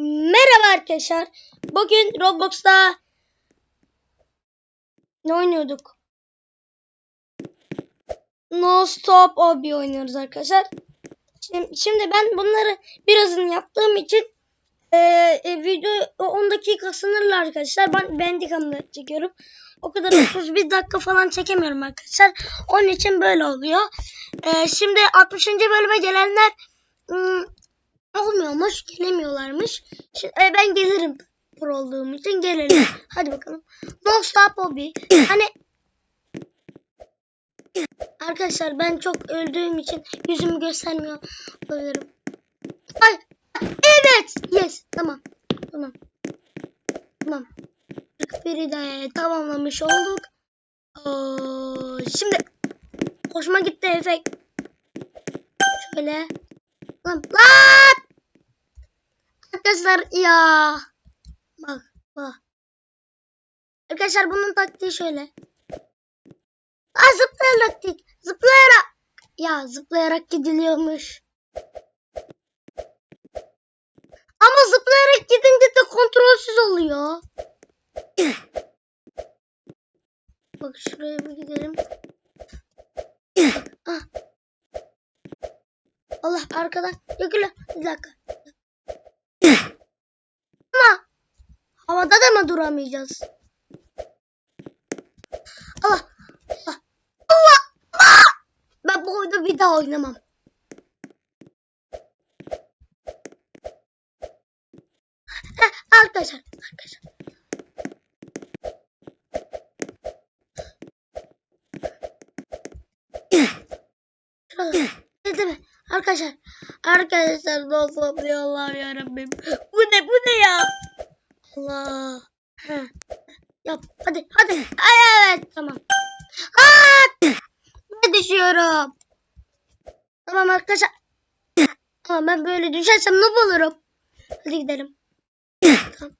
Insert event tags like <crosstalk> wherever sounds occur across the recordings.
Merhaba arkadaşlar. Bugün Roblox'ta ne oynuyorduk? No Stop Obi oynuyoruz arkadaşlar. Şimdi, şimdi ben bunları birazını yaptığım için e, e, video 10 dakika sınırlı arkadaşlar. Ben Bandicam'da çekiyorum. O kadar <coughs> 31 dakika falan çekemiyorum arkadaşlar. Onun için böyle oluyor. E, şimdi 60. bölüme gelenler ım, olmuyormuş, gelemiyorlarmış. Şimdi, e, ben gelirim pro olduğum için gelelim. <coughs> Hadi bakalım. No Stop Hobby. Hani Arkadaşlar ben çok öldüğüm için yüzümü göstermiyor olabilirim. Ay evet yes tamam tamam tamam. 41'i de tamamlamış olduk. Oo, şimdi hoşuma gitti efekt. Şöyle. Lan lan! Arkadaşlar ya. Bak bak. Arkadaşlar bunun taktiği şöyle. Aa zıplayarak git. Zıplayarak. Ya zıplayarak gidiliyormuş. Ama zıplayarak gidince de kontrolsüz oluyor. Bak şuraya bir gidelim. Ah. Allah arkadan. Yakala. Bir dakika. Ama havada da mı duramayacağız? Allah. Allah. Allah. Ben bu oyunu bir daha oynamam. Heh, arkadaşlar. Arkadaşlar. Arkadaşlar. Arkadaşlar nasıl oluyorlar ya Rabbim. Bu ne bu ne? Allah. Heh. Yap hadi hadi. Ay, evet tamam. Aa! Ne düşüyorum? Tamam arkadaşlar. Tamam ben böyle düşersem ne olurum? Hadi gidelim. Tamam.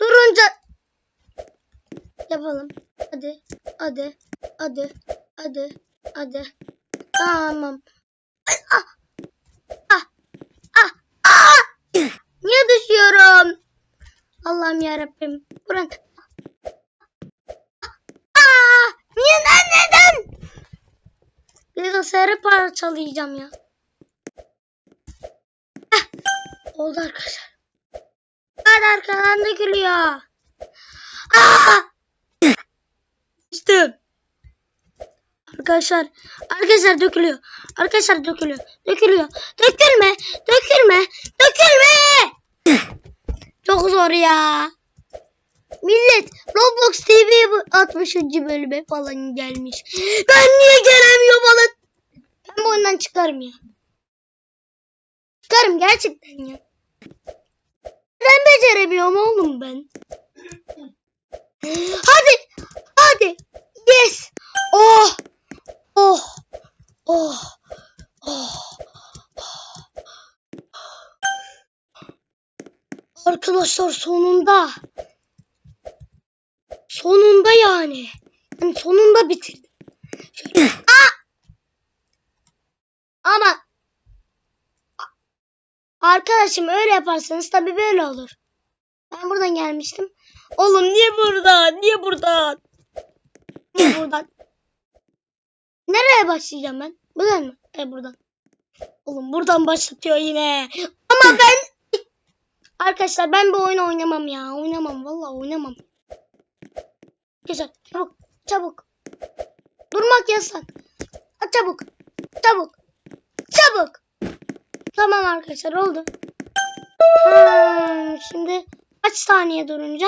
Durunca yapalım. Hadi. Hadi. Hadi. Hadi. Hadi. Tamam. Ay, ah. Ah. Ah. Ah. Niye düşüyorum? Allah'ım yarabbim. Buran. Aa, niye neden neden? Bilgisayarı parçalayacağım ya. Heh, oldu arkadaşlar. Hadi arkadan dökülüyor. Aa! Düştüm. Arkadaşlar, arkadaşlar dökülüyor. Arkadaşlar dökülüyor. Dökülüyor. Dökülme, dökülme, dökülme. Çok zor ya. Millet Roblox TV 60. bölüme falan gelmiş. Ben niye gelemiyorum falan. Ben bu oyundan çıkarım ya. Çıkarım gerçekten ya. Neden beceremiyorum oğlum ben? Hadi. Hadi. Yes. Oh. Oh. Oh. Oh. Arkadaşlar sonunda. Sonunda yani. Yani sonunda bitirdim. Şöyle. <laughs> Aa! Ama arkadaşım öyle yaparsanız tabii böyle olur. Ben buradan gelmiştim. Oğlum niye buradan? Niye buradan? Niye buradan? <laughs> Nereye başlayacağım ben? Buradan mı? E buradan. Oğlum buradan başlatıyor yine. Ama ben Arkadaşlar ben bu oyunu oynamam ya. Oynamam vallahi oynamam. Güzel. Çabuk. Çabuk. Durmak yasak. Ha, Çabuk. Çabuk. Çabuk. Tamam arkadaşlar oldu. Ha, şimdi kaç saniye durunca?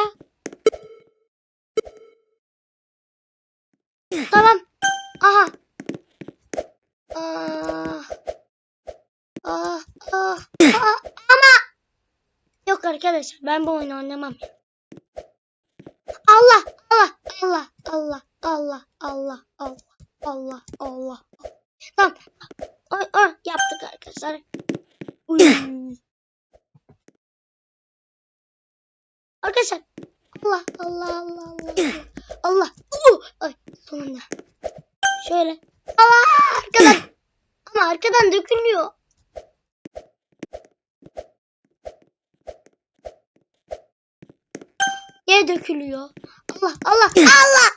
Arkadaşlar ben bu oyunu oynamam. Allah Allah Allah Allah Allah Allah Allah Allah Allah. Tamam. Oy, oy, yaptık arkadaşlar. Uy. Arkadaşlar. Allah Allah Allah Allah. Allah. Uh, ay sonunda. Şöyle. Allah arkadan. Ama arkadan dökülüyor. Yere dökülüyor. Allah Allah Allah.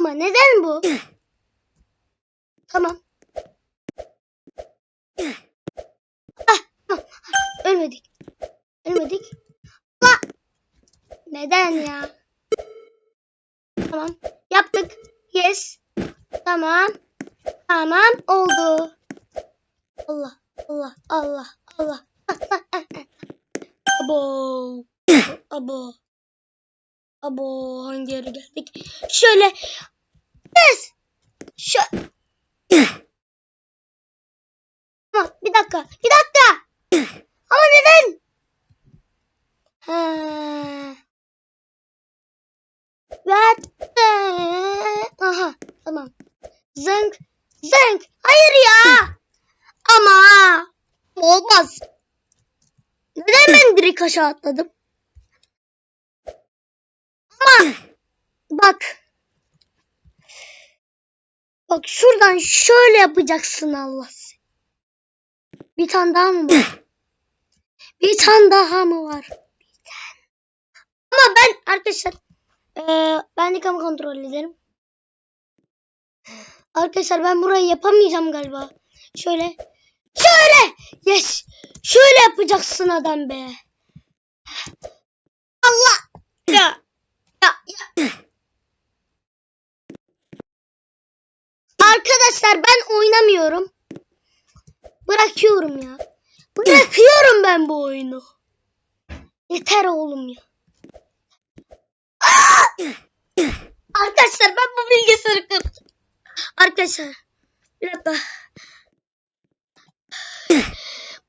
Ama neden bu? Tamam. Ah, tamam. Ölmedik. Ölmedik. Allah. Neden ya? Tamam. Yaptık. Yes. Tamam. Tamam. Oldu. Allah. Allah. Allah. Allah. Abo. Abo. Abo. Hangi yere geldik? Şöyle. Yes. Şu. Bir dakika. Bir dakika. Ama neden? Ha. Ve aha tamam. Zınk zınk. Hayır ya. Ama olmaz. Neden ben direkt aşağı atladım? Ama bak. Bak şuradan şöyle yapacaksın Allah. <laughs> Bir tane daha mı var? Bir tane daha mı var? Bir tane. Ama ben arkadaşlar eee ben yıkamı kontrol ederim. Arkadaşlar ben burayı yapamayacağım galiba. Şöyle. Şöyle. Yes. Şöyle yapacaksın adam be. Allah. Ya. Ya. ya. Arkadaşlar ben oynamıyorum. Bırakıyorum ya. Bırakıyorum ben bu oyunu. Yeter oğlum ya. Arkadaşlar ben bu bilgisayarı kırdım. Arkadaşlar bir dakika.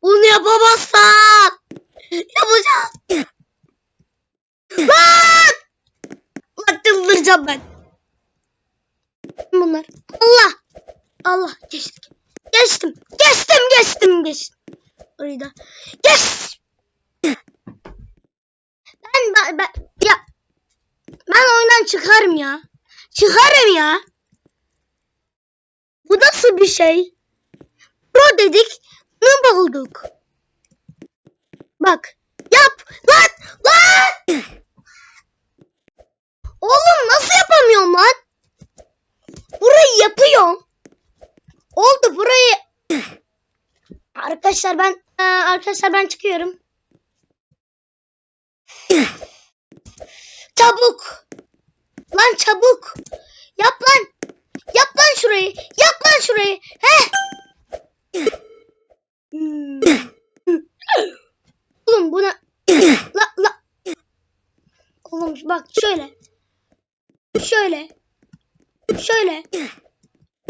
Bunu yapamazsan yapacağım. Lan! Lan ben. Bunlar. Allah. Allah geçtik. Geçtim. Geçtim geçtim geçtim. Orayı da. Geç. Ben, ben, ben ya ben oyundan çıkarım ya. Çıkarım ya. Bu nasıl bir şey? Pro dedik. Ne bulduk? Bak. Yap. Lan. Lan. Oğlum nasıl yapamıyorum lan? Burayı yapıyorum. Oldu burayı. Arkadaşlar ben Ee, arkadaşlar ben çıkıyorum. <laughs> Çabuk. Lan çabuk. Yap lan. Yap lan şurayı. Yap lan şurayı. He. <laughs> Oğlum buna la la. Oğlum bak şöyle. Şöyle. Şöyle.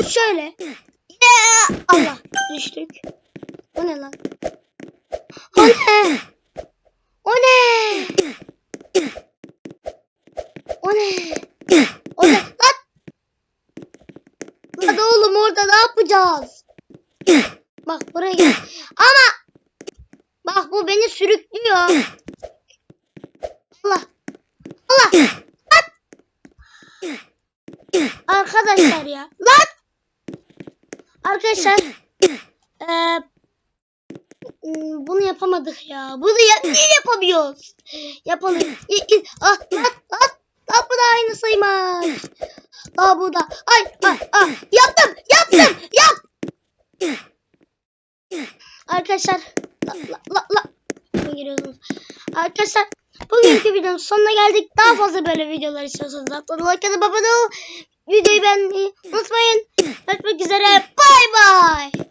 Şöyle. Yeah! Allah düştük. O ne lan? O ne? O ne? O ne? O ne? Lan! Lan oğlum orada ne yapacağız? Bak buraya gel. Ama bak bu beni sürüklüyor. Allah. Allah. Lan. Arkadaşlar ya. Lan. Arkadaşlar. Eee bunu yapamadık ya. Bunu ya niye yapamıyoruz? Yapalım. Ah, lan, lan, lan bu da aynısıymış. Aa bu da. Ay, ay, ay. Yaptım, yaptım, yap. Arkadaşlar, la, la, la, la. Giriyorsunuz? Arkadaşlar, bugünkü videonun sonuna geldik. Daha fazla böyle videolar istiyorsanız atlayın. Like atıp abone ol. Videoyu beğenmeyi unutmayın. Görüşmek üzere.